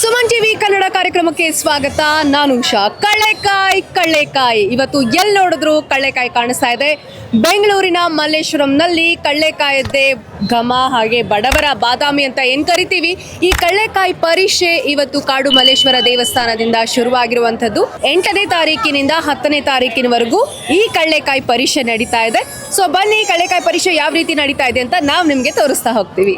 Suman TV Kannada ಕಾರ್ಯಕ್ರಮಕ್ಕೆ ಸ್ವಾಗತ. ನಾನು ಉಷಾ. ಕಳ್ಳೆಕಾಯಿ ಕಳ್ಳೆಕಾಯಿ. ಇವತ್ತು ಎಲ್ಲಿ ನೋಡಿದ್ರು ಕಳ್ಳೆಕಾಯಿ ಕಾಣಿಸ್ತಾ ಇದೆ. ಬೆಂಗಳೂರಿನ ಮಲ್ಲೇಶ್ವರಂನಲ್ಲಿ ಕಳ್ಳೆಕಾಯದ್ದೇ ಘಮ ಹಾಗೆ ಬಡವರ ಬಾದಾಮಿ ಅಂತ ಏನು ಕರಿತೀವಿ ಈ ಕಳ್ಳೆಕಾಯಿ ಪರೀಕ್ಷೆ ಇವತ್ತು ಕಾಡು ಮಲ್ಲೇಶ್ವರ ದೇವಸ್ಥಾನದಿಂದ ಶುರುವಾಗಿರುವಂಥದ್ದು. ಎಂಟನೇ ತಾರೀಕಿನಿಂದ ಹತ್ತನೇ ತಾರೀಕಿನವರೆಗೂ ಈ ಕಳ್ಳೆಕಾಯಿ ಪರೀಕ್ಷೆ ನಡೀತಾ ಇದೆ. ಸೊ ಬನ್ನಿ, ಕಳ್ಳೆಕಾಯಿ ಪರೀಕ್ಷೆ ಯಾವ ರೀತಿ ನಡೀತಾ ಇದೆ ಅಂತ ನಾವು ನಿಮಗೆ ತೋರಿಸ್ತಾ ಹೋಗ್ತೀವಿ.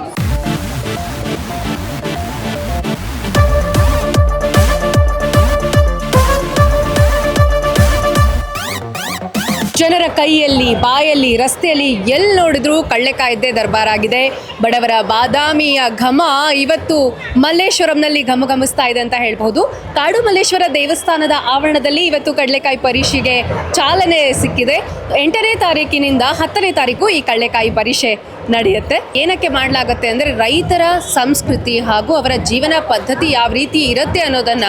ಜನರ ಕೈಯಲ್ಲಿ, ಬಾಯಲ್ಲಿ, ರಸ್ತೆಯಲ್ಲಿ ಎಲ್ಲಿ ನೋಡಿದ್ರು ದರ್ಬಾರ್ ದರ್ಬಾರಾಗಿದೆ ಬಡವರ ಬಾದಾಮಿಯ ಘಮ ಇವತ್ತು ಮಲ್ಲೇಶ್ವರಂನಲ್ಲಿ ಘಮ ಘಮಿಸ್ತಾ ಇದೆ ಅಂತ ಹೇಳ್ಬಹುದು. ಕಾಡು ಮಲ್ಲೇಶ್ವರ ದೇವಸ್ಥಾನದ ಆವರಣದಲ್ಲಿ ಇವತ್ತು ಕಡಲೆಕಾಯಿ ಪರೀಕ್ಷೆಗೆ ಚಾಲನೆ ಸಿಕ್ಕಿದೆ. ಎಂಟನೇ ತಾರೀಕಿನಿಂದ ಹತ್ತನೇ ತಾರೀಕು ಈ ಕಡಲೆಕಾಯಿ ಪರೀಕ್ಷೆ ನಡೆಯುತ್ತೆ. ಏನಕ್ಕೆ ಮಾಡಲಾಗುತ್ತೆ ಅಂದರೆ ರೈತರ ಸಂಸ್ಕೃತಿ ಹಾಗೂ ಅವರ ಜೀವನ ಪದ್ಧತಿ ಯಾವ ರೀತಿ ಇರುತ್ತೆ ಅನ್ನೋದನ್ನ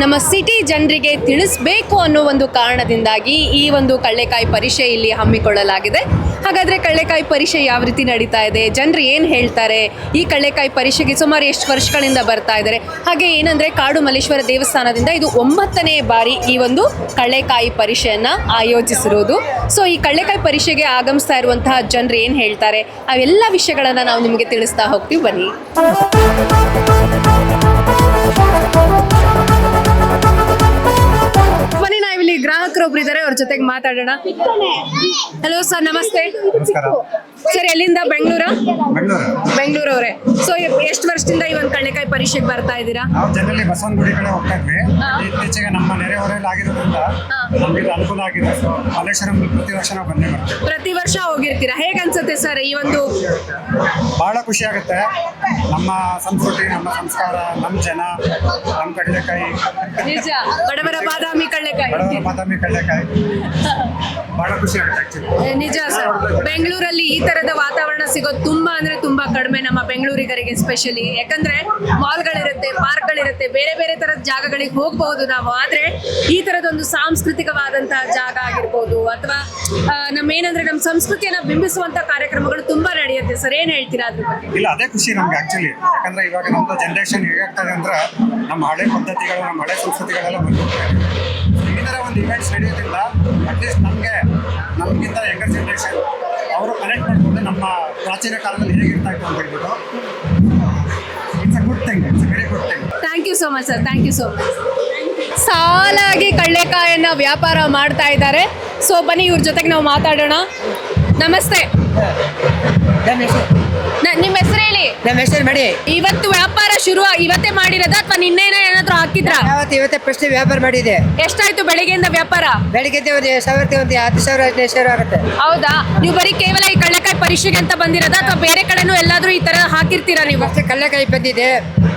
ನಮ್ಮ ಸಿಟಿ ಜನರಿಗೆ ತಿಳಿಸ್ಬೇಕು ಅನ್ನೋ ಒಂದು ಕಾರಣದಿಂದಾಗಿ ಈ ಒಂದು ಕಳ್ಳೆಕಾಯಿ ಪರಿಷೆ ಇಲ್ಲಿ ಹಮ್ಮಿಕೊಳ್ಳಲಾಗಿದೆ. ಹಾಗಾದರೆ ಕಳ್ಳೆಕಾಯಿ ಪರಿಷೆ ಯಾವ ರೀತಿ ನಡೀತಾ ಇದೆ? ಜನರು ಏನು ಹೇಳ್ತಾರೆ? ಈ ಕಳ್ಳೆಕಾಯಿ ಪರಿಷೆಗೆ ಸುಮಾರು ಎಷ್ಟು ವರ್ಷಗಳಿಂದ ಬರ್ತಾ ಇದ್ದಾರೆ? ಹಾಗೆ ಏನಂದರೆ ಕಾಡು ಮಲ್ಲೇಶ್ವರ ದೇವಸ್ಥಾನದಿಂದ ಇದು ಒಂಬತ್ತನೇ ಬಾರಿ ಈ ಒಂದು ಕಳ್ಳೆಕಾಯಿ ಪರಿಷೆಯನ್ನು ಆಯೋಜಿಸಿರೋದು. ಸೊ ಈ ಕಳ್ಳೆಕಾಯಿ ಪರಿಷೆಗೆ ಆಗಮಿಸ್ತಾ ಇರುವಂತಹ ಜನರು ಏನು ಹೇಳ್ತಾರೆ? ಅವೆಲ್ಲ ವಿಷಯಗಳನ್ನು ನಾವು ನಿಮಗೆ ತಿಳಿಸ್ತಾ ಹೋಗ್ತೀವಿ. ಬನ್ನಿ. ಗ್ರಾಹಕರೊಬ್ರು ಇದ್ದಾರೆ ಅವ್ರ ಜೊತೆಗೆ ಮಾತಾಡೋಣ. ಹಲೋ ಸರ್ ನಮಸ್ತೆ. ಸರ್ ಎಲ್ಲಿಂದ? ಬೆಂಗಳೂರ? ಬೆಂಗಳೂರು. ಬೆಂಗಳೂರು ಅವರೇ ಸೊ ಎಷ್ಟು ವರ್ಷದಿಂದ ಈ ಒಂದು ಕಳ್ಳೆಕಾಯಿ ಪರೀಕ್ಷೆಗೆ ಬರ್ತಾ ಇದ್ದೀರಾ? ನಾವು ಜನರಲ್ಲಿ ಬಸವನಗುಡಿ ಕಡೆ ಹೋಗ್ತಾ ಇದ್ವಿ. ಇತ್ತೀಚೆಗೆ ನಮ್ಮ ನೆರೆಹೊರೆಯಲ್ಲಿ ಆಗಿರೋದ್ರಿಂದ ನಮಗೆ ಇದು ಅನುಕೂಲ ಆಗಿದೆ. ಸೊ ಮಲ್ಲೇಶ್ವರಂ ಪ್ರತಿ ವರ್ಷ ನಾವು ಬಂದೇ ಬರ್ತೀವಿ. ಪ್ರತಿ ವರ್ಷ ಹೋಗಿರ್ತೀರಾ? ಹೇಗೆ ಅನ್ಸುತ್ತೆ ಸರ್ ಈ ಒಂದು ಬಹಳ ಖುಷಿ ಆಗುತ್ತೆ. ನಮ್ಮ ಸಂಸ್ಕೃತಿ ನಮ್ಮ ಸಂಸ್ಕಾರ ನಮ್ಮ ಜನ ನಮ್ಮ ಕಡಲೆಕಾಯಿ. ನಿಜ. ಬಡವರ ಬಾದಾಮಿ ಕಳ್ಳೆಕಾಯಿ ಬಡವರ ಬಾದಾಮಿ ಬಹಳ ಖುಷಿ ಆಗುತ್ತೆ ನಿಜ ಸರ್. ಬೆಂಗಳೂರಲ್ಲಿ ಈ ತರದ ವಾತಾವರಣ ಸಿಗೋದು ತುಂಬಾ ಅಂದ್ರೆ ತುಂಬಾ ಕಡಿಮೆ ನಮ್ಮ ಬೆಂಗಳೂರಿಗರಿಗೆ ಸ್ಪೆಷಲಿ ಯಾಕಂದ್ರೆ ಮಾಲ್ಗಳಿರುತ್ತೆ ಪಾರ್ಕ್ಗಳಿರುತ್ತೆ ಬೇರೆ ಬೇರೆ ತರದ ಜಾಗಗಳಿಗೆ ಹೋಗಬಹುದು ನಾವು. ಆದ್ರೆ ಈ ತರದೊಂದು ಸಾಂಸ್ಕೃತಿಕವಾದಂತಹ ಜಾಗ ಆಗಿರ್ಬೋದು ಅಥವಾ ನಮ್ಮ ಏನಂದ್ರೆ ನಮ್ಮ ಸಂಸ್ಕೃತಿಯನ್ನ ಬಿಂಬಿಸುವಂತ ಕಾರ್ಯಕ್ರಮಗಳು ತುಂಬಾ ನಡೆಯುತ್ತೆ. ಸರ್ ಏನ್ ಹೇಳ್ತೀರಾ ಅದ್ರ ಬಗ್ಗೆ? ಇಲ್ಲ ಅದೇ ಖುಷಿ ನಮ್ಗೆ ಆಕ್ಚುಲಿ ಯಾಕಂದ್ರೆ ಇವಾಗ ನಮ್ದು ಜನರೇಷನ್ ಹೇಗಾಗ್ತದೆ ಅಂದ್ರೆ ನಮ್ಮ ಹಳೆ ಪದ್ಧತಿಗಳು ನಮ್ಮ ಹಳೆ ಸಂಸ್ಕೃತಿಗಳೆಲ್ಲ ಬಂದಿರ್ತವೆ ಥರ ಒಂದು ಇವೆಂಟ್ಸ್ ನಡೆಯೋದ್ರಿಂದ ಅಟ್ಲೀಸ್ಟ್ ನಮಗೆ, ನಮಗಿಂತ ಯಂಗರ್ ಜನ್ರೇಷನ್ ಅವರು ಕನೆಕ್ಟ್ ಮಾಡ್ಕೊಂಡು ನಮ್ಮ ಪ್ರಾಚೀನ ಕಾಲದಲ್ಲಿ ಹೇಗಿರ್ತಾ ಇತ್ತು ಅಂತ ಹೇಳ್ಬಿಟ್ಟು it's a good thing it's a very good thing thank you so much sir thank you so much ಸಾಲಾಗಿ ಕಳ್ಳೆಕಾಯನ್ನು ವ್ಯಾಪಾರ ಮಾಡ್ತಾ ಇದ್ದಾರೆ. ಸೊ ಬನ್ನಿ ಇವ್ರ ಜೊತೆಗೆ ನಾವು ಮಾತಾಡೋಣ. ನಮಸ್ತೆ. ನಮ್ಮ ಹೆಸರು. ನಿಮ್ಮ ಹೆಸರು ಹೇಳಿ? ನಮ್ಮ ಹೆಸರು ಮಾಡಿ. ಇವತ್ತು ವ್ಯಾಪಾರ ಶುರು ಇವತ್ತೇ ಮಾಡಿರೋದ ಅಥವಾ ನಿನ್ನೆನ ಏನಾದ್ರು ಹಾಕಿದ್ರ? ಯಾವತ್ತು ಇವತ್ತೇ ಫಸ್ಟ್ ವ್ಯಾಪಾರ ಮಾಡಿದೆ. ಎಷ್ಟಾಯ್ತು ಬೆಳಿಗ್ಗೆಯಿಂದ ವ್ಯಾಪಾರ? ಬೆಳಿಗ್ಗೆ ಒಂದು ಸಾವಿರಕ್ಕೆ ಒಂದು ಹತ್ತು ಸಾವಿರ ಹದಿನೈದು ಸಾವಿರ ಆಗುತ್ತೆ. ಹೌದಾ? ನೀವು ಬರೀ ಕೇವಲ ಈ ಕಳ್ಳೆಕಾಯಿ ಪರೀಕ್ಷೆಗೆ ಅಂತ ಬಂದಿರೋದ ಅಥವಾ ಬೇರೆ ಕಡೆನೂ ಎಲ್ಲಾದ್ರೂ ಈ ತರ ಹಾಕಿರ್ತೀರಾ ನೀವು? ಅಷ್ಟೇ ಕಳ್ಳೆಕಾಯಿ ಬಂದಿದೆ.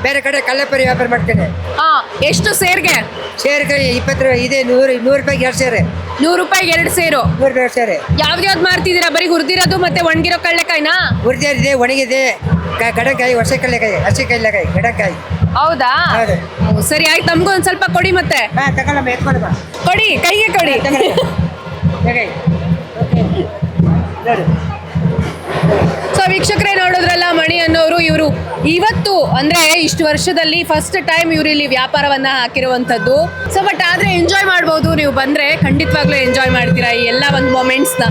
ಬೇರೆ ಕಡೆ ಕಳ್ಳೆಪರಿ ವ್ಯಾಪಾರ ಮಾಡ್ತೇನೆ. ಹಾ ಎಷ್ಟು ಸೇರ್ಗೆ? ಸೇರ್ಗೆ ಇಪ್ಪತ್ತು ರೂಪಾಯಿ ಇದೆ ನೂರು ನೂರು ರೂಪಾಯಿಗೆ ಎರಡು ಸೇರೆ ನೂರು ರೂಪಾಯಿ ಎರಡು ಸೇರು. ನೂರು ಯಾವ್ದು ಎರಡು ಸೇರೆ. ಯಾವ್ದ್ಯಾವ್ದು ಮಾರ್ತಿದ್ದೀರಾ? ಬರೀ ಹುರಿದಿರೋದು ಮತ್ತೆ ಒಣಗಿರೋ ಕಳ್ಳೆಕಾಯಿನಾ? ಹುರಿದಿದೆ ಒಣಗಿದೆ. ಕ- ಕಡಲೆಕಾಯಿ ವರ್ಷ ಕಡಲೆಕಾಯಿ ಹಸಿ ಕಡಲೆಕಾಯಿ ಗಡಕಾಯಿ. ಹೌದಾ? ಹೌದು. ಓ, ಸರಿ ಆಯ್ತು ನಮಗೂ ಒಂದ್ ಸ್ವಲ್ಪ ಕೊಡಿ ಮತ್ತೆ. ಹಾಂ ತಗೊಳ್ಳಮ್ಮ ಎತ್ಕೊಳಮ್ಮ ಕೊಡಿ ಕೈಗೆ ಕೊಡಿ. ಓಕೆ. ನೋಡಿ. ಸೊ ವೀಕ್ಷಕರೇ ನೋಡಿದ್ರಲ್ಲ, ಮಣಿ ಅನ್ನೋರು ಇವರು ಇವತ್ತು ಅಂದ್ರೆ ಇಷ್ಟು ವರ್ಷದಲ್ಲಿ ಫಸ್ಟ್ ಟೈಮ್ ಇವರು ಇಲ್ಲಿ ವ್ಯಾಪಾರವನ್ನ ಹಾಕಿರುವಂತದ್ದು ಸೊ ಬಟ್ ಆದ್ರೆ ಎಂಜಾಯ್ ಮಾಡ್ಬೋದು. ನೀವು ಬಂದ್ರೆ ಖಂಡಿತವಾಗ್ಲೂ ಎಂಜಾಯ್ ಮಾಡ್ತೀರಾ ಈ ಎಲ್ಲ ಒಂದು ಮೊಮೆಂಟ್ಸ್ನ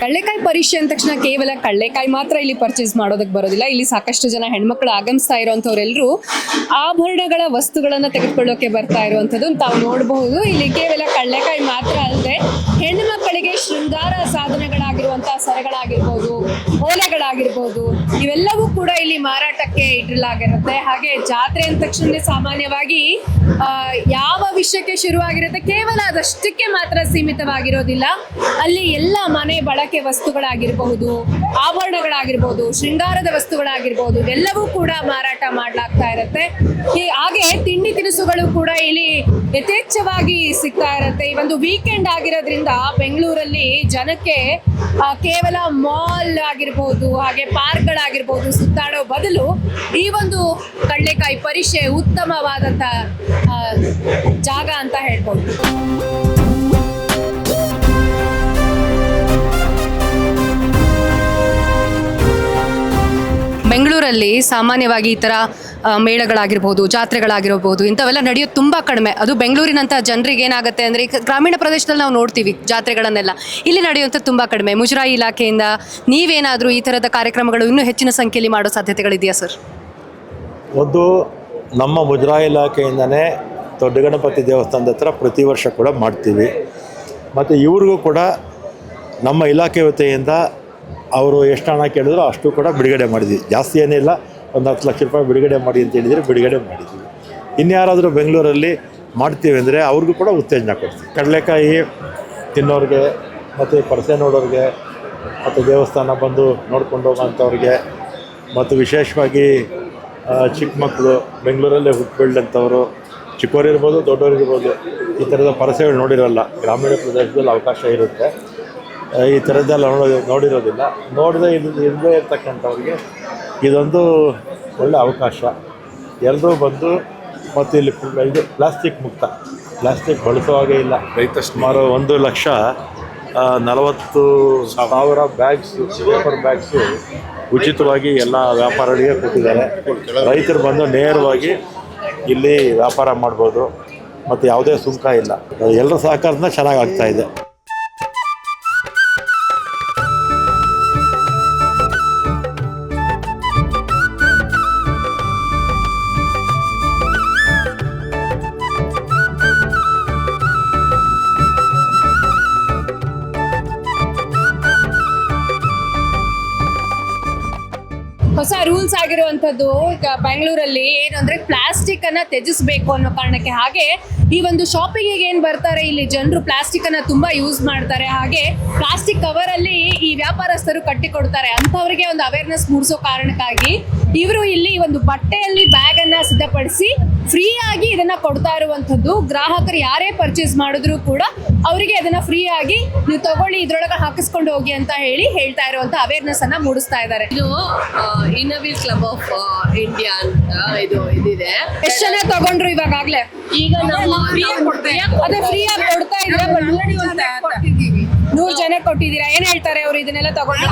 ಕಳ್ಳೆಕಾಯಿ ಪರೀಕ್ಷೆ ಅಂದ ತಕ್ಷಣ ಕೇವಲ ಕಳ್ಳೆಕಾಯಿ ಮಾತ್ರ ಇಲ್ಲಿ ಪರ್ಚೇಸ್ ಮಾಡೋದಕ್ಕೆ ಬರೋದಿಲ್ಲ. ಇಲ್ಲಿ ಸಾಕಷ್ಟು ಜನ ಹೆಣ್ಮಕ್ಳು ಆಗಮಿಸ್ತಾ ಇರುವಂತವ್ರೆಲ್ಲರೂ ಆಭರಣಗಳ ವಸ್ತುಗಳನ್ನ ತೆಗೆದುಕೊಳ್ಳೋಕೆ ಬರ್ತಾ ಇರುವಂತದ್ದು ತಾವು ನೋಡಬಹುದು. ಇಲ್ಲಿ ಕೇವಲ ಕಳ್ಳೆಕಾಯಿ ಮಾತ್ರ ಅಲ್ಲದೆ ಹೆಣ್ಣು ಮಕ್ಕಳಿಗೆ ಶೃಂಗಾರ ಸಾಧನಗಳಾಗಿರುವಂತಹ ಸರಗಳಾಗಿರ್ಬೋದು, ಓಲೆಗಳಾಗಿರ್ಬೋದು, ಇವೆಲ್ಲವೂ ಕೂಡ ಇಲ್ಲಿ ಮಾರಾಟಕ್ಕೆ ಇಡಲಾಗಿರುತ್ತೆ ಹಾಗೆ ಜಾತ್ರೆ ಅಂದ ತಕ್ಷಣ ಸಾಮಾನ್ಯವಾಗಿ ಯಾವ ವಿಷಯಕ್ಕೆ ಶುರುವಾಗಿರುತ್ತೆ ಕೇವಲ ಅದಷ್ಟಕ್ಕೆ ಮಾತ್ರ ಸೀಮಿತವಾಗಿರೋದಿಲ್ಲ. ಅಲ್ಲಿ ಎಲ್ಲ ಮನೆ ಬಳಕೆ ವಸ್ತುಗಳಾಗಿರಬಹುದು, ಆಭರಣಗಳಾಗಿರ್ಬೋದು, ಶೃಂಗಾರದ ವಸ್ತುಗಳಾಗಿರ್ಬೋದು, ಇವೆಲ್ಲವೂ ಕೂಡ ಮಾರಾಟ ಮಾಡಲಾಗ್ತಾ ಇರುತ್ತೆ. ಹಾಗೆ ತಿಂಡಿ ತಿನಿಸುಗಳು ಕೂಡ ಇಲ್ಲಿ ಯಥೇಚ್ಛವಾಗಿ ಸಿಗ್ತಾ ಇರುತ್ತೆ. ಈ ಒಂದು ವೀಕೆಂಡ್ ಆಗಿರೋದ್ರಿಂದ ಬೆಂಗಳೂರಲ್ಲಿ ಜನಕ್ಕೆ ಕೇವಲ ಮಾಲ್ ಆಗಿರ್ಬೋದು, ಹಾಗೆ ಪಾರ್ಕ್ಗಳಾಗಿರ್ಬೋದು ಸುತ್ತಾಡೋ ಬದಲು ಈ ಒಂದು ಕಡಲೆಕಾಯಿ ಪರಿಷೆ ಉತ್ತಮವಾದಂಥ ಜಾಗ ಅಂತ ಹೇಳ್ಬೋದು. ಬೆಂಗಳೂರಲ್ಲಿ ಸಾಮಾನ್ಯವಾಗಿ ಈ ಥರ ಮೇಳಗಳಾಗಿರ್ಬೋದು, ಜಾತ್ರೆಗಳಾಗಿರ್ಬೋದು, ಇಂಥವೆಲ್ಲ ನಡೆಯೋದು ತುಂಬ ಕಡಿಮೆ. ಅದು ಬೆಂಗಳೂರಿನಂಥ ಜನರಿಗೆ ಏನಾಗುತ್ತೆ ಅಂದರೆ, ಈಗ ಗ್ರಾಮೀಣ ಪ್ರದೇಶದಲ್ಲಿ ನಾವು ನೋಡ್ತೀವಿ ಜಾತ್ರೆಗಳನ್ನೆಲ್ಲ. ಇಲ್ಲಿ ನಡೆಯುವಂಥ ತುಂಬ ಕಡಿಮೆ. ಮುಜರಾಯಿ ಇಲಾಖೆಯಿಂದ ನೀವೇನಾದರೂ ಈ ಥರದ ಕಾರ್ಯಕ್ರಮಗಳು ಇನ್ನೂ ಹೆಚ್ಚಿನ ಸಂಖ್ಯೆಯಲ್ಲಿ ಮಾಡೋ ಸಾಧ್ಯತೆಗಳಿದೆಯಾ, ಸರ್? ಒಂದು, ನಮ್ಮ ಮುಜರಾಯಿ ಇಲಾಖೆಯಿಂದನೇ ದೊಡ್ಡ ಗಣಪತಿ ದೇವಸ್ಥಾನದ ಹತ್ರ ಪ್ರತಿ ವರ್ಷ ಕೂಡ ಮಾಡ್ತೀವಿ. ಮತ್ತು ಇವ್ರಿಗೂ ಕೂಡ ನಮ್ಮ ಇಲಾಖೆ ವತಿಯಿಂದ ಅವರು ಎಷ್ಟು ಹಣ ಕೇಳಿದ್ರು ಅಷ್ಟು ಕೂಡ ಬಿಡುಗಡೆ ಮಾಡಿದ್ವಿ. ಜಾಸ್ತಿ ಏನಿಲ್ಲ ಒಂದು ಹತ್ತು ಲಕ್ಷ ರೂಪಾಯಿ ಬಿಡುಗಡೆ ಮಾಡಿ ಅಂತ ಹೇಳಿದರೆ ಬಿಡುಗಡೆ ಮಾಡಿದ್ವಿ. ಇನ್ಯಾರಾದರೂ ಬೆಂಗಳೂರಲ್ಲಿ ಮಾಡ್ತೀವಿ ಅಂದರೆ ಅವ್ರಿಗೂ ಕೂಡ ಉತ್ತೇಜನ ಕೊಡ್ತೀವಿ. ಕಡಲೆಕಾಯಿ ತಿನ್ನೋರಿಗೆ ಮತ್ತು ಪರಸೆ ನೋಡೋರಿಗೆ ಮತ್ತು ದೇವಸ್ಥಾನ ಬಂದು ನೋಡ್ಕೊಂಡು ಹೋಗೋಂಥವ್ರಿಗೆ ಮತ್ತು ವಿಶೇಷವಾಗಿ ಚಿಕ್ಕ ಮಕ್ಕಳು, ಬೆಂಗಳೂರಲ್ಲೇ ಹುಟ್ಟು ಚಿಕ್ಕವರಿರ್ಬೋದು ದೊಡ್ಡವರಿರ್ಬೋದು ಈ ಥರದ ಪರಸೆಗಳು ನೋಡಿರೋಲ್ಲ. ಗ್ರಾಮೀಣ ಪ್ರದೇಶದಲ್ಲಿ ಅವಕಾಶ ಇರುತ್ತೆ. ಈ ಥರದ್ದೆಲ್ಲ ನೋಡೋ ನೋಡಿರೋದಿಲ್ಲ. ನೋಡದೆ ಇದು ಇಲ್ಲದೇ ಇರ್ತಕ್ಕಂಥವ್ರಿಗೆ ಇದೊಂದು ಒಳ್ಳೆ ಅವಕಾಶ. ಎಲ್ಲರೂ ಬಂದು ಮತ್ತು ಇಲ್ಲಿ ಇದು ಪ್ಲಾಸ್ಟಿಕ್ ಮುಕ್ತ. ಪ್ಲಾಸ್ಟಿಕ್ ಬಳಸೋ ಹಾಗೆ ಇಲ್ಲ. ರೈತ ಸುಮಾರು ಒಂದು ಲಕ್ಷ ನಲವತ್ತು ಸಾವಿರ ಬ್ಯಾಗ್ಸು ಪೇಪರ್ ಬ್ಯಾಗ್ಸು ಉಚಿತವಾಗಿ ಎಲ್ಲ ವ್ಯಾಪಾರಿಗಳಿಗೆ ಕೊಟ್ಟಿದ್ದಾರೆ. ರೈತರು ಬಂದು ನೇರವಾಗಿ ಇಲ್ಲಿ ವ್ಯಾಪಾರ ಮಾಡ್ಬೋದು. ಮತ್ತು ಯಾವುದೇ ಸುಂಕ ಇಲ್ಲ. ಎಲ್ಲರ ಸಹಕಾರದಿಂದ ಚೆನ್ನಾಗಿ ಆಗ್ತಾ ಹೊಸ ರೂಲ್ಸ್ ಆಗಿರುವಂಥದ್ದು ಈಗ ಬೆಂಗಳೂರಲ್ಲಿ ಏನು ಅಂದರೆ ಅನ್ನ ತ್ಯಜಿಸಬೇಕು ಅನ್ನೋ ಕಾರಣಕ್ಕೆ ಹಾಗೆ ಈ ಒಂದು ಶಾಪಿಂಗಿಗೆ ಏನು ಬರ್ತಾರೆ, ಇಲ್ಲಿ ಜನರು ಪ್ಲಾಸ್ಟಿಕನ್ನು ತುಂಬ ಯೂಸ್ ಮಾಡ್ತಾರೆ. ಹಾಗೆ ಪ್ಲಾಸ್ಟಿಕ್ ಕವರಲ್ಲಿ ಈ ವ್ಯಾಪಾರಸ್ಥರು ಕಟ್ಟಿಕೊಡ್ತಾರೆ. ಅಂಥವ್ರಿಗೆ ಒಂದು ಅವೇರ್ನೆಸ್ ಮೂಡಿಸೋ ಕಾರಣಕ್ಕಾಗಿ ಇವರು ಇಲ್ಲಿ ಒಂದು ಬಟ್ಟೆಯಲ್ಲಿ ಬ್ಯಾಗನ್ನು ಸಿದ್ಧಪಡಿಸಿ ಫ್ರೀ ಆಗಿ ಇದನ್ನ ಕೊಡ್ತಾ ಇರುವಂಥದ್ದು. ಗ್ರಾಹಕರು ಯಾರೇ ಪರ್ಚೇಸ್ ಮಾಡಿದ್ರು ಕೂಡ ಅವರಿಗೆ ಅದನ್ನ ಫ್ರೀ ಆಗಿ ನೀವು ತಗೊಳ್ಳಿ ಇದ್ರೊಳಗೆ ಹಾಕಿಸ್ಕೊಂಡು ಹೋಗಿ ಅಂತ ಹೇಳಿ ಹೇಳ್ತಾ ಇರುವಂತ ಅವೇರ್ನೆಸ್ ಅನ್ನ ಮೂಡಿಸ್ತಾ ಇದ್ದಾರೆ. ಇದು ಇನ್ನೋವಿಲ್ ಕ್ಲಬ್ ಆಫ್ ಇಂಡಿಯಾ ಅಂತ ಇದು ಇದಿದೆ. ಎಷ್ಟು ಜನ ತಗೊಂಡ್ರು ಇವಾಗಾಗ್ಲೇ? ಈಗ ನಾವು ಫ್ರೀ ಆಗಿ ಕೊಡ್ತಾ ಇದ್ರೆ ನೂರ್ ಜನ ಕೊಟ್ಟಿದ್ದೀರಾ? ಏನ್ ಹೇಳ್ತಾರೆ ಅವ್ರು ಇದನ್ನೆಲ್ಲ ತಗೊಂಡು?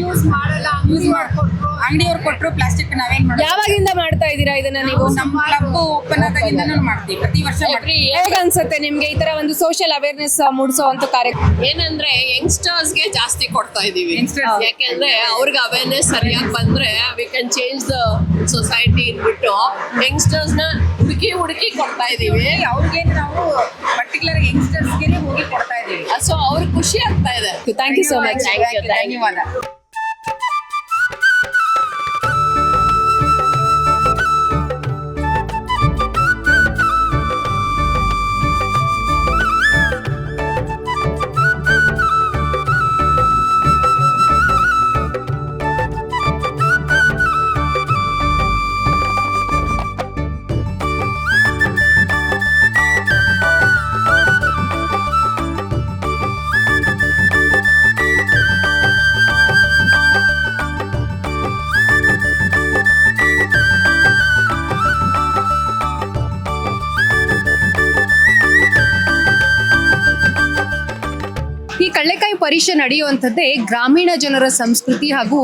ಯೂಸ್ ಮಾಡಲ್ಲ ಯೂಸ್ ಮಾಡ್ಕೊಟ್ರು ಅಂಗಡಿಯವ್ರು ಕೊಟ್ರು. ಪ್ಲಾಸ್ಟಿಕ್ ನಾವೇನ್ ಮಾಡೋದು? ಯಾವಾಗಿಂದ ಮಾಡ್ತಾ ಇದೀರಾ ಇದನ್ನ ನೀವು? ನಮ್ಮ ಕ್ಲಬ್ ಓಪನ್ ಆದಾಗಿಂದ ಮಾಡ್ತೀವಿ ಪ್ರತಿ ವರ್ಷ ಮಾಡ್ತೀವಿ. ಹೇಗ ಅನ್ಸುತ್ತೆ ನಿಮ್ಗೆ ಈ ತರ ಒಂದು ಸೋಷಿಯಲ್ ಅವೇರ್ನೆಸ್ ಮೂಡಿಸೋ ಅಂತ ಕಾರ್ಯಕ್ರಮ ಏನಂದ್ರೆ ಯಂಗ್ಸ್ಟರ್ಸ್ಗೆ ಜಾಸ್ತಿ ಕೊಡ್ತಾ ಇದೀವಿ. ಯಾಕೆಂದ್ರೆ ಅವ್ರಿಗೆ ಅವೇರ್ನೆಸ್ ಸರಿಯಾಗಿ ಬಂದ್ರೆ we can change the society ಅಂದ್ಬಿಟ್ಟು ಯಂಗ್ಸ್ಟರ್ಸ್ನ ಹುಡುಕಿ ಹುಡುಕಿ ಕೊಡ್ತಾ ಇದೀವಿ. ಅವ್ರಿಗೆ ನಾವು ಪರ್ಟಿಕ್ಯುಲರ್ ಯಂಗ್ಸ್ಟರ್ಸ್ಗೆ ಹೋಗಿ ಕೊಡ್ತಾ ಇದೀವಿ. ಸೊ ಅವ್ರಿಗೆ ಖುಷಿ ಆಗ್ತಾ ಇದೆ. ಥ್ಯಾಂಕ್ ಯು ಸೋ ಮಚ್ ಧನ್ಯವಾದ. ಕಳ್ಳೆಕಾಯಿ ಪರೀಕ್ಷೆ ನಡೆಯುವಂಥದ್ದೇ ಗ್ರಾಮೀಣ ಜನರ ಸಂಸ್ಕೃತಿ ಹಾಗೂ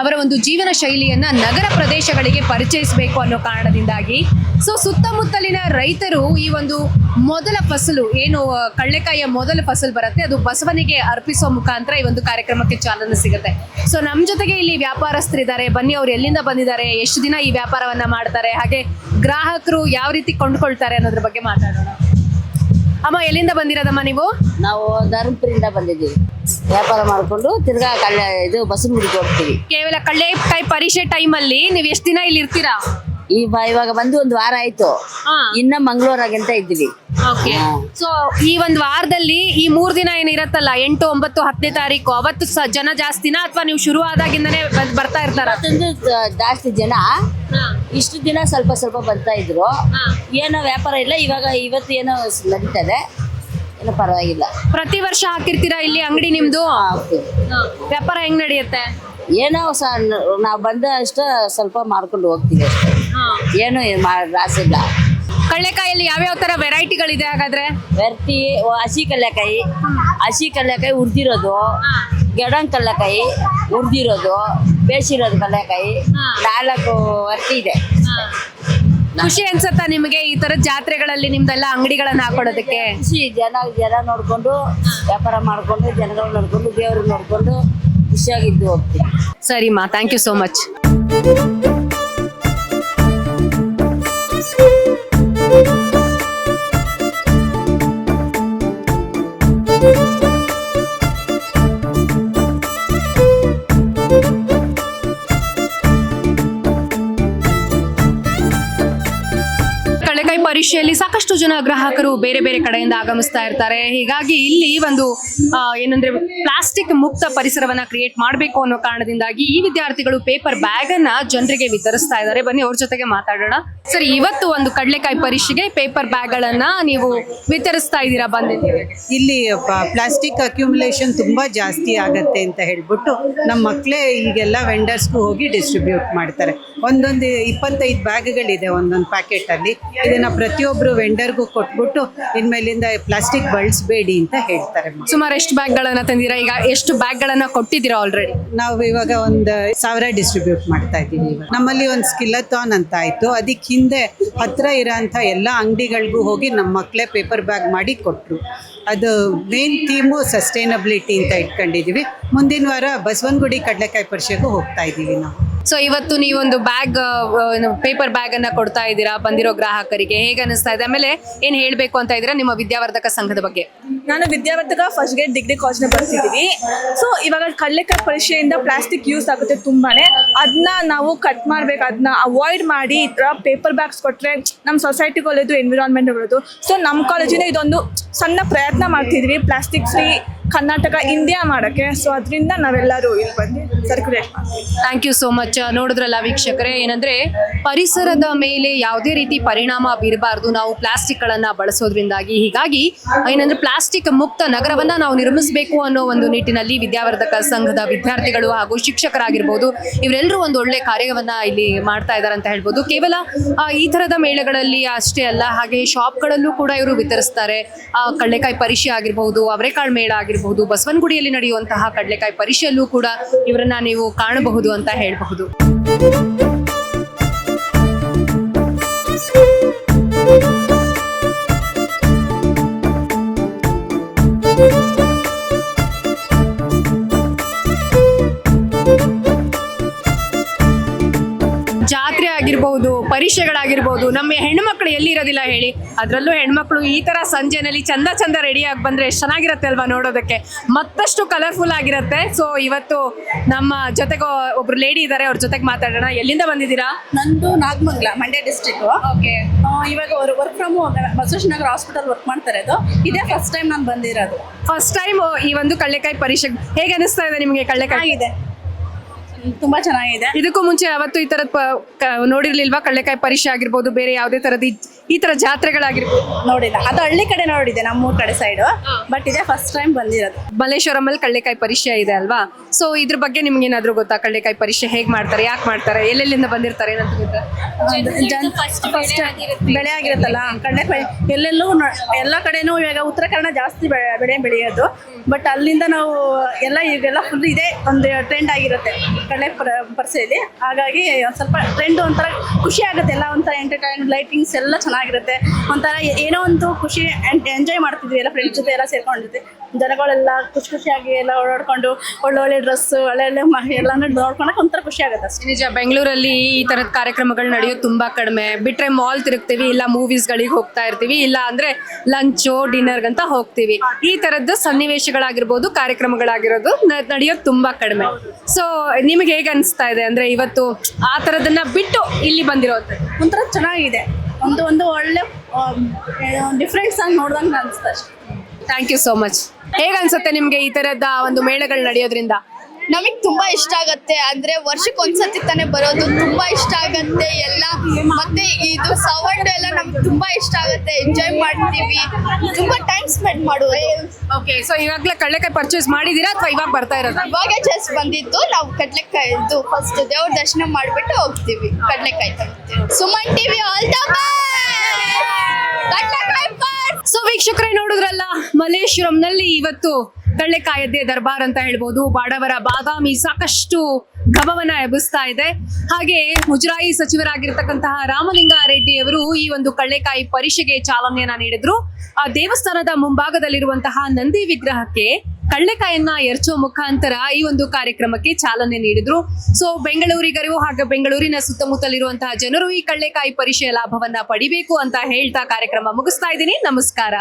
ಅವರ ಒಂದು ಜೀವನ ಶೈಲಿಯನ್ನ ನಗರ ಪ್ರದೇಶಗಳಿಗೆ ಪರಿಚಯಿಸಬೇಕು ಅನ್ನೋ ಕಾರಣದಿಂದಾಗಿ. ಸೊ ಸುತ್ತಮುತ್ತಲಿನ ರೈತರು ಈ ಒಂದು ಮೊದಲ ಫಸಲು ಏನು ಕಳ್ಳೆಕಾಯಿಯ ಮೊದಲ ಫಸಲು ಬರುತ್ತೆ, ಅದು ಬಸವನಿಗೆ ಅರ್ಪಿಸೋ ಮುಖಾಂತರ ಈ ಒಂದು ಕಾರ್ಯಕ್ರಮಕ್ಕೆ ಚಾಲನೆ ಸಿಗುತ್ತೆ. ಸೊ ನಮ್ಮ ಜೊತೆಗೆ ಇಲ್ಲಿ ವ್ಯಾಪಾರಸ್ಥರಿದ್ದಾರೆ. ಬನ್ನಿ, ಅವ್ರು ಎಲ್ಲಿಂದ ಬಂದಿದ್ದಾರೆ, ಎಷ್ಟು ದಿನ ಈ ವ್ಯಾಪಾರವನ್ನ ಮಾಡ್ತಾರೆ, ಹಾಗೆ ಗ್ರಾಹಕರು ಯಾವ ರೀತಿ ಕೊಂಡ್ಕೊಳ್ತಾರೆ ಅನ್ನೋದ್ರ ಬಗ್ಗೆ ಮಾತಾಡೋಣ. ಅಮ್ಮ, ಎಲ್ಲಿಂದ ಬಂದಿರೋದಮ್ಮ ನೀವು? ನಾವು ಧರ್ಮಪುರಿಂದ ಬಂದಿದ್ದೀವಿ. ವ್ಯಾಪಾರ ಮಾಡಿಕೊಂಡು ತಿರ್ಗಾ ಕಳ್ಳ ಇದು ಬಸವನಗುಡಿಗೆ ಹೋಗ್ತೀವಿ. ಕೇವಲ ಕಳ್ಳೆಕಾಯಿ ಪರೀಕ್ಷೆ ಟೈಮಲ್ಲಿ ನೀವು ಎಷ್ಟು ದಿನ ಇಲ್ಲಿ ಇರ್ತೀರಾ? ಈ ಬ- ಇವಾಗ ಬಂದು ಒಂದು ವಾರ ಆಯ್ತು. ಇನ್ನ ಮಂಗಳೂರಾಗಂತ ಇದ್ದೀವಿ. ಓಕೆ ಸೊ ಈ ಒಂದು ವಾರದಲ್ಲಿ ಈ ಮೂರ್ ದಿನ ಏನಿರತ್ತಲ್ಲ ಎಂಟು ಒಂಬತ್ತು ಹತ್ತನೇ ತಾರೀಕು ಅವತ್ತು ಸ- ಜನ ಜಾಸ್ತಿನಾ ಅಥವಾ ನೀವು ಶುರು ಆದಾಗಿಂದನೇ ಬರ್ತಾ ಇರ್ತಾರ? ಜ- ಜಾಸ್ತಿ ಜನ ಇಷ್ಟು ದಿನ ಸ್ವಲ್ಪ ಸ್ವಲ್ಪ ಬರ್ತಾ ಇದ್ರು. ಏನೋ ವ್ಯಾಪಾರ ಇಲ್ಲ ಇವಾಗ ಇವತ್ತು ಏನೋ ಸ್- ನಡೀತದೆ. ಪರವಾಗಿಲ್ಲ. ಪ್ರತಿ ವರ್ಷ ಹಾಕಿರ್ತೀರಾ? ಇಲ್ಲಿ ಅಂಗಡಿ ನಿಮ್ದು? ಹಾ. ವ್ಯಾಪಾರ ಹೆಂಗ್ ನಡೆಯುತ್ತೆ? ಏನೋ ಸ ನಾವು ಬಂದ ಅಷ್ಟ ಸ್ವಲ್ಪ ಮಾಡ್ಕೊಂಡು ಹೋಗ್ತೀವಿ ಅಷ್ಟೇ. ಏನು ರಾಸಿಲ್ಲ ರಾಸ ಇಲ್ಲ. ಕಳ್ಳೆಕಾಯಲ್ಲಿ ಯಾವ್ಯಾವ ತರ ವೆರೈಟಿಗಳಿದೆ ಹಾಗಾದ್ರೆ? ವೆರೈಟಿ ಹಸಿ ಕಡಲೆಕಾಯಿ ಹಸಿ ಕಡಲೆಕಾಯಿ ಉರ್ದಿರೋದು ಗೆಡಂಗ್ ಕಡಲೆಕಾಯಿ ಉರ್ದಿರೋದು ಬೇಸಿರೋದು ಕಡಲೆಕಾಯಿ ನಾಲ್ಕು ವರ್ತಿ ಇದೆ. ಖುಷಿ ಅನ್ಸತ್ತಾ ನಿಮಗೆ ಈ ತರ ಜಾತ್ರೆಗಳಲ್ಲಿ ನಿಮ್ದೆಲ್ಲ ಅಂಗಡಿಗಳನ್ನ ಹಾಕೊಡೋದಕ್ಕೆ? ಖುಷಿ ಜನ ಜನ ನೋಡ್ಕೊಂಡು ವ್ಯಾಪಾರ ಮಾಡ್ಕೊಂಡು ಜನಗಳು ನೋಡ್ಕೊಂಡು ದೇವ್ರನ್ನ ನೋಡ್ಕೊಂಡು ಖುಷಿಯಾಗಿದ್ದು ಹೋಗ್ತೀವಿ. ಸರಿ ಮಾ ಥ್ಯಾಂಕ್ ಯು ಸೋ ಮಚ್ ಪರೀಕ್ಷೆಯಲ್ಲಿ ಸಾಕಷ್ಟು ಜನ ಗ್ರಾಹಕರು ಬೇರೆ ಬೇರೆ ಕಡೆಯಿಂದ ಆಗಮಿಸ್ತಾ ಇರ್ತಾರೆ. ಹೀಗಾಗಿ ಇಲ್ಲಿ ಒಂದು ಏನಂದ್ರೆ ಪ್ಲಾಸ್ಟಿಕ್ ಮುಕ್ತ ಪರಿಸರವನ್ನ ಕ್ರಿಯೇಟ್ ಮಾಡಬೇಕು ಅನ್ನೋ ಕಾರಣದಿಂದಾಗಿ ಈ ವಿದ್ಯಾರ್ಥಿಗಳು ಪೇಪರ್ ಬ್ಯಾಗ್ ಅನ್ನ ಜನರಿಗೆ ವಿತರಿಸ್ತಾ ಇದ್ದಾರೆ. ಬನ್ನಿ ಅವ್ರ ಜೊತೆಗೆ ಮಾತಾಡೋಣ. ಸರ್, ಇವತ್ತು ಒಂದು ಕಡಲೆಕಾಯಿ ಪರೀಕ್ಷೆಗೆ ಪೇಪರ್ ಬ್ಯಾಗ್ ಗಳನ್ನ ನೀವು ವಿತರಿಸ್ತಾ ಇದ್ದೀರಾ? ಬಂದಿದ್ದೀವಿ. ಇಲ್ಲಿ ಪ್ಲಾಸ್ಟಿಕ್ ಅಕ್ಯುಮುಲೇಷನ್ ತುಂಬಾ ಜಾಸ್ತಿ ಆಗತ್ತೆ ಅಂತ ಹೇಳ್ಬಿಟ್ಟು ನಮ್ಮ ಮಕ್ಕಳೇ ಈಗೆಲ್ಲ ವೆಂಡರ್ಸ್ಗೂ ಹೋಗಿ ಡಿಸ್ಟ್ರಿಬ್ಯೂಟ್ ಮಾಡ್ತಾರೆ. ಒಂದೊಂದು ಇಪ್ಪತ್ತೈದು ಬ್ಯಾಗ್ಗಳಿದೆ ಒಂದೊಂದು ಪ್ಯಾಕೆಟ್ ಅಲ್ಲಿ. ಇದನ್ನು ಪ್ರತಿಯೊಬ್ಬರು ವೆಂಡರ್ಗೂ ಕೊಟ್ಬಿಟ್ಟು ಇನ್ಮೇಲಿಂದ ಪ್ಲಾಸ್ಟಿಕ್ ಬಳಸಬೇಡಿ ಅಂತ ಹೇಳ್ತಾರೆ ಸುಮಾರು ಎಷ್ಟು ಬ್ಯಾಗ್ ಗಳನ್ನ ತಂದಿರಾ? ಈಗ ಎಷ್ಟು ಬ್ಯಾಗ್ ಗಳನ್ನ ಕೊಟ್ಟಿದ್ದೀರಾ ಆಲ್ರೆಡಿ ನಾವು ಇವಾಗ ಒಂದು ಸಾವಿರ ಡಿಸ್ಟ್ರಿಬ್ಯೂಟ್ ಮಾಡ್ತಾ ಇದ್ದೀವಿ ಇವಾಗ. ನಮ್ಮಲ್ಲಿ ಒಂದು ಸ್ಕಿಲ್ಲಥಾನ್ ಅಂತ ಆಯಿತು. ಅದಕ್ಕೆ ಹಿಂದೆ ಹತ್ರ ಇರೋಂಥ ಎಲ್ಲ ಅಂಗಡಿಗಳಿಗೂ ಹೋಗಿ ನಮ್ಮ ಮಕ್ಕಳೇ ಪೇಪರ್ ಬ್ಯಾಗ್ ಮಾಡಿ ಕೊಟ್ಟರು ಅದು ಮೇನ್ ಥೀಮು ಸಸ್ಟೈನಬಿಲಿಟಿ ಅಂತ ಇಟ್ಕೊಂಡಿದ್ದೀವಿ ಮುಂದಿನ ವಾರ ಬಸವನಗುಡಿ ಕಡಲೆಕಾಯಿ ಪರಿಷೆಗೂ ಹೋಗ್ತಾ ಇದ್ದೀವಿ ನಾವು. ಸೊ ಇವತ್ತು ನೀವೊಂದು ಬ್ಯಾಗ್ ಪೇಪರ್ ಬ್ಯಾಗ್ ಅನ್ನ ಕೊಡ್ತಾ ಇದ್ದೀರಾ? ಬಂದಿರೋ ಗ್ರಾಹಕರಿಗೆ. ಹೇಗೆ ಅನಿಸ್ತಾ ಇದೆ? ಆಮೇಲೆ ಏನ್ ಹೇಳ್ಬೇಕು ಅಂತ ಇದ್ದೀರಾ ನಿಮ್ಮ ವಿದ್ಯಾವರ್ಧಕ ಸಂಘದ ಬಗ್ಗೆ? ನಾನು ವಿದ್ಯಾವರ್ಧಕ ಫಸ್ಟ್ ಗ್ರೇಡ್ ಡಿಗ್ರಿ ಕಾಲೇಜ್ನ ಬರ್ತಿದ್ದೀವಿ. ಸೊ ಇವಾಗ ಕಡಲೆಕಾಯಿ ಪರೀಕ್ಷೆಯಿಂದ ಪ್ಲಾಸ್ಟಿಕ್ ಯೂಸ್ ಆಗುತ್ತೆ ತುಂಬಾನೇ. ಅದನ್ನ ನಾವು ಕಟ್ ಮಾಡ್ಬೇಕು. ಅದನ್ನ ಅವಾಯ್ಡ್ ಮಾಡಿ ಈ ಥರ ಪೇಪರ್ ಬ್ಯಾಗ್ಸ್ ಕೊಟ್ಟರೆ ನಮ್ಮ ಸೊಸೈಟಿಗೆ ಒಳ್ಳೇದು ಎನ್ವಿರಾನ್ಮೆಂಟ್ ಒಳ್ಳೇದು ಸೊ ನಮ್ಮ ಕಾಲೇಜಿನ ಇದೊಂದು ಸಣ್ಣ ಪ್ರಯತ್ನ ಮಾಡ್ತಿದ್ವಿ. ಪ್ಲಾಸ್ಟಿಕ್ ಫ್ರೀ ಕರ್ನಾಟಕ ಇಂಡಿಯಾ ಮಾಡೋಕ್ಕೆ. ಸೊ ಅದರಿಂದ ನಾವೆಲ್ಲರೂ ಇಲ್ಲಿ ಬಂದು ಸರ್ಕ್ಯುಲೇಟ್ ಮಾಡ್ತೀವಿ. ಥ್ಯಾಂಕ್ ಯು ಸೋ ಮಚ್ ನೋಡಿದ್ರಲ್ಲ ವೀಕ್ಷಕರೇ. ಏನಂದ್ರೆ, ಪರಿಸರದ ಮೇಲೆ ಯಾವುದೇ ರೀತಿ ಪರಿಣಾಮ ಬೀರಬಾರ್ದು. ನಾವು ಪ್ಲಾಸ್ಟಿಕ್ ಗಳನ್ನ ಬಳಸೋದ್ರಿಂದಾಗಿ. ಹೀಗಾಗಿ, ಏನಂದ್ರೆ, ಪ್ಲಾಸ್ಟಿಕ್ ಮುಕ್ತ ನಗರವನ್ನ ನಾವು ನಿರ್ಮಿಸಬೇಕು ಅನ್ನೋ ಒಂದು ನಿಟ್ಟಿನಲ್ಲಿ ವಿದ್ಯಾವರ್ಧಕ ಸಂಘದ ವಿದ್ಯಾರ್ಥಿಗಳು ಹಾಗೂ ಶಿಕ್ಷಕರಾಗಿರ್ಬೋದು, ಇವರೆಲ್ಲರೂ ಒಂದು ಒಳ್ಳೆ ಕಾರ್ಯವನ್ನ ಇಲ್ಲಿ ಮಾಡ್ತಾ ಇದ್ದಾರೆ ಅಂತ ಹೇಳ್ಬೋದು. ಕೇವಲ ಈ ತರದ ಮೇಳಗಳಲ್ಲಿ ಅಷ್ಟೇ ಅಲ್ಲ, ಹಾಗೆ ಶಾಪ್ಗಳಲ್ಲೂ ಕೂಡ ಇವರು ವಿತರಿಸ್ತಾರೆ. ಕಳ್ಳೆಕಾಯಿ ಪರಿಷೆ ಆಗಿರ್ಬೋದು, ಅವರೆಕಾಳು ಮೇಳ ಆಗಿರಬಹುದು ಬಸವನಗುಡಿಯಲ್ಲಿ ನಡೆಯುವಂತಹ ಕಡಲೆಕಾಯಿ ಪರಿಷೆಯಲ್ಲೂ ಕೂಡ ಇವರನ್ನ ನೀವು ಕಾಣಬಹುದು ಅಂತ ಹೇಳಬಹುದು. ಆಗಿರ್ಬಹುದು ಪರೀಕ್ಷೆಗಳಾಗಿರ್ಬಹುದು ನಮ್ಮ ಹೆಣ್ಮಕ್ಳು ಎಲ್ಲಿರೋದಿಲ್ಲ ಹೇಳಿ. ಅದರಲ್ಲೂ ಹೆಣ್ಮಕ್ಳು ಈ ತರ ಸಂಜೆನಲ್ಲಿ ಚಂದ ಚಂದ ರೆಡಿ ಆಗಿ ಬಂದ್ರೆ ಎಷ್ಟು ಚೆನ್ನಾಗಿರುತ್ತೆ ಅಲ್ವಾ ನೋಡೋದಕ್ಕೆ. ಮತ್ತಷ್ಟು ಕಲರ್ಫುಲ್ ಆಗಿರುತ್ತೆ. ಸೊ ಇವತ್ತು ನಮ್ಮ ಜೊತೆಗೆ ಒಬ್ರು ಲೇಡಿ ಇದ್ದಾರೆ ಅವ್ರ ಜೊತೆಗೆ ಮಾತಾಡೋಣ. ಎಲ್ಲಿಂದ ಬಂದಿದ್ದೀರಾ? ನಂದು ನಾಗಮಂಗಲ ಮಂಡ್ಯ ಡಿಸ್ಟ್ರಿಕ್ಟ್ ಇವಾಗ ಅವರು work from Basaveshwaranagar hospital work ಮಾಡ್ತಾರೆ ಅದು. ಇದೇ ಫಸ್ಟ್ ಟೈಮ್ ನಾನು ಬಂದಿರೋದು. ಫಸ್ಟ್ ಟೈಮ್ ಈ ಒಂದು ಕಳ್ಳೆಕಾಯಿ ಪರೀಕ್ಷೆ. ಹೇಗೆ ಅನಿಸ್ತಾ ಇದೆ ನಿಮಗೆ ಕಳ್ಳೆಕಾಯಿ? ಚೆನ್ನಾಗಿದೆ. ತುಂಬಾ ಚೆನ್ನಾಗಿದೆ. ಇದಕ್ಕೂ ಮುಂಚೆ ಯಾವತ್ತು ಈ ತರದ್ ನೋಡಿರ್ಲಿಲ್ವಾ? ಕಳ್ಳೆಕಾಯಿ ಪರೀಕ್ಷೆ ಆಗಿರ್ಬೋದು ಬೇರೆ ಯಾವುದೇ ತರದ ಈ- ತರ ಜಾತ್ರೆಗಳಾಗಿರ್ಬೋದು? ನೋಡಿಲ್ಲ. ಅದು ಹಳ್ಳಿ ಕಡೆ ನೋಡಿದೆ ನಮ್ಮೂರ್ ಕಡೆ ಸೈಡ್ ಬಟ್ ಇದೆ ಫಸ್ಟ್ ಟೈಮ್ ಬಂದಿರೋದು. ಮಲ್ಲೇಶ್ವರಂ ಅಲ್ಲಿ ಕಳ್ಳೆಕಾಯಿ ಪರೀಕ್ಷೆ ಇದೆ ಅಲ್ವಾ? ಸೊ ಇದ್ರ ಬಗ್ಗೆ ನಿಮ್ಗೆ ಏನಾದ್ರು ಗೊತ್ತಾ? ಕಳ್ಳೆಕಾಯಿ ಪರೀಕ್ಷೆ ಹೇಗ್ ಮಾಡ್ತಾರೆ ಯಾಕೆ ಮಾಡ್ತಾರೆ ಎಲ್ಲೆಲ್ಲಿಂದ ಬಂದಿರ್ತಾರೆ ಏನಂತ ಗೊತ್ತಾ? ಫಸ್ಟ್ ಬೆಳೆ ಆಗಿರುತ್ತಲ್ಲ ಕಳ್ಳೆಕಾಯಿ ಎಲ್ಲೆಲ್ಲೂ ಎಲ್ಲಾ ಕಡೆನೂ ಇವಾಗ ಉತ್ತರ ಕನ್ನಡ ಜಾಸ್ತಿ ಬೆಳೆ ಬೆಳೆ ಬೆಳೆಯೋದು. ಬಟ್ ಅಲ್ಲಿಂದ ನಾವು ಎಲ್ಲ ಈಗೆಲ್ಲ ಫುಲ್ ಇದೆ ಒಂದು ಟ್ರೆಂಡ್ ಆಗಿರುತ್ತೆ. ಪರ ಪರಿಸೆಯಲ್ಲಿ ಹಾಗಾಗಿ ಸ್ವಲ್ಪ ಟ್ರೆಂಡ್ ಒಂಥರ ಖುಷಿ ಆಗುತ್ತೆ. ಎಲ್ಲ ಒಂಥರ ಎಂಟರ್ಟೈನ್ ಲೈಟಿಂಗ್ಸ್ ಎಲ್ಲ ಚೆನ್ನಾಗಿರುತ್ತೆ. ಒಂಥರ ಏನೋ ಒಂದು ಖುಷಿ ಎಂಜಾಯ್ ಮಾಡ್ತಿದ್ವಿ ಎಲ್ಲ ಫ್ರೆಂಡ್ಸ್ ಜೊತೆ ಎಲ್ಲ ಸೇರ್ಕೊಂಡಿದ್ವಿ. ಜನಗಳೆಲ್ಲ ಖುಷಿ ಖುಷಿಯಾಗಿ ಎಲ್ಲ ಓಡಾಡ್ಕೊಂಡು ಒಳ್ಳೊಳ್ಳೆ ಡ್ರೆಸ್ ಒಳ್ಳೆ ಒಳ್ಳೆ ಮ ಎಲ್ಲಾನು ನೋಡ್ಕೊಳಕ್ಕೆ ಒಂಥರ ಖುಷಿ ಆಗುತ್ತೆ ಅಷ್ಟೇ. ನಿಜ, ಬೆಂಗಳೂರಲ್ಲಿ ಈ ತರದ ಕಾರ್ಯಕ್ರಮಗಳು ನಡೆಯೋದು ತುಂಬಾ ಕಡಿಮೆ. ಬಿಟ್ರೆ ಮಾಲ್ ತಿರುಗ್ತೀವಿ, ಇಲ್ಲ ಮೂವೀಸ್ಗಳಿಗೆ ಹೋಗ್ತಾ ಇರ್ತೀವಿ, ಇಲ್ಲ ಅಂದ್ರೆ ಲಂಚು ಡಿನ್ನರ್ಗಂತ ಹೋಗ್ತೀವಿ. ಈ ಥರದ್ದು ಸನ್ನಿವೇಶಗಳಾಗಿರ್ಬೋದು, ಕಾರ್ಯಕ್ರಮಗಳಾಗಿರೋದು ನಡೆಯೋದು ತುಂಬಾ ಕಡಿಮೆ. ಸೊ ನಿಮಗೆ ಹೇಗೆ ಅನಿಸ್ತಾ ಇದೆ? ಅಂದ್ರೆ ಇವತ್ತು ಆ ತರದನ್ನ ಬಿಟ್ಟು ಇಲ್ಲಿ ಬಂದಿರೋದು. ಒಂಥರ ಚೆನ್ನಾಗಿದೆ. ಒಂದು ಒಂದು ಒಳ್ಳೆ ಡಿಫ್ರೆನ್ಸ್ ಆಗಿ ನೋಡ್ದಂಗೆ ಅನಿಸ್ತಾ ಅಷ್ಟೇ. ಥ್ಯಾಂಕ್ ಯು ಸೋ ಮಚ್ ಹೇಗೆ ಅನ್ಸುತ್ತೆ ನಿಮಗೆ ಈ ತರದ ಒಂದು ಮೇಳಗಳು ನಡೆಯೋದ್ರಿಂದ? ನಮಗೆ ತುಂಬಾ ಇಷ್ಟ ಆಗತ್ತೆ. ಅಂದ್ರೆ ವರ್ಷಕ್ಕೆ ಒಂದ್ಸತಿ ತಾನೇ ಬರೋದು ತುಂಬಾ ಇಷ್ಟ ಆಗತ್ತೆ ಎಲ್ಲ. ಮತ್ತೆ ಇದು ಸೌಂಡ್ ಎಲ್ಲ ನಮ್ಗೆ ತುಂಬಾ ಇಷ್ಟ ಆಗತ್ತೆ. ಎಂಜಾಯ್ ಮಾಡ್ತೀವಿ. ತುಂಬಾ ಟೈಮ್ ಸ್ಪೆಂಡ್ ಮಾಡುವುದು. ಓಕೆ ಸೊ ಇವಾಗಲೇ ಕಡಲೆಕಾಯಿ ಪರ್ಚೇಸ್ ಮಾಡಿದೀರಾ ಅಥವಾ ಇವಾಗ ಬರ್ತಾ ಇರೋದು? ಇವಾಗ ಜಸ್ಟ್ ಬಂದಿದ್ದು ನಾವು ಕಡ್ಲೆಕಾಯಿ ಇದು ಫಸ್ಟ್ ದೇವ್ರ ದರ್ಶನ ಮಾಡ್ಬಿಟ್ಟು ಹೋಗ್ತೀವಿ. ಕಡ್ಲೆಕಾಯಿ ತಗೊಳ್ತೀವಿ Suman TV all the so ವೀಕ್ಷಕರೇ ನೋಡಿದ್ರಲ್ಲ ಮಲ್ಲೇಶ್ವರಂನಲ್ಲಿ ಇವತ್ತು ಕಳ್ಳೆಕಾಯದ್ದೇ ದರ್ಬಾರ್ ಅಂತ ಹೇಳ್ಬೋದು. ಬಾಡವರ ಬಾದಾಮಿ ಸಾಕಷ್ಟು ಗಮವನ್ನ ಎಬ್ಬಿಸ್ತಾ ಇದೆ. ಹಾಗೆ ಮುಜರಾಯಿ ಸಚಿವರಾಗಿರ್ತಕ್ಕಂತಹ ರಾಮಲಿಂಗಾರೆಡ್ಡಿ ಅವರು ಈ ಒಂದು ಕಳ್ಳೆಕಾಯಿ ಪರಿಷೆಗೆ ಚಾಲನೆಯನ್ನ ನೀಡಿದ್ರು. ಆ ದೇವಸ್ಥಾನದ ಮುಂಭಾಗದಲ್ಲಿರುವಂತಹ ನಂದಿ ವಿಗ್ರಹಕ್ಕೆ ಕಳ್ಳೆಕಾಯನ್ನ ಎರಚೋ ಮುಖಾಂತರ ಈ ಒಂದು ಕಾರ್ಯಕ್ರಮಕ್ಕೆ ಚಾಲನೆ ನೀಡಿದ್ರು. ಸೊ ಬೆಂಗಳೂರಿಗರು ಹಾಗೆ ಬೆಂಗಳೂರಿನ ಸುತ್ತಮುತ್ತಲಿರುವಂತಹ ಜನರು ಈ ಕಳ್ಳೆಕಾಯಿ ಪರಿಷೆಯ ಲಾಭವನ್ನ ಪಡಿಬೇಕು ಅಂತ ಹೇಳ್ತಾ ಕಾರ್ಯಕ್ರಮ ಮುಗಿಸ್ತಾ ಇದ್ದೀನಿ. ನಮಸ್ಕಾರ.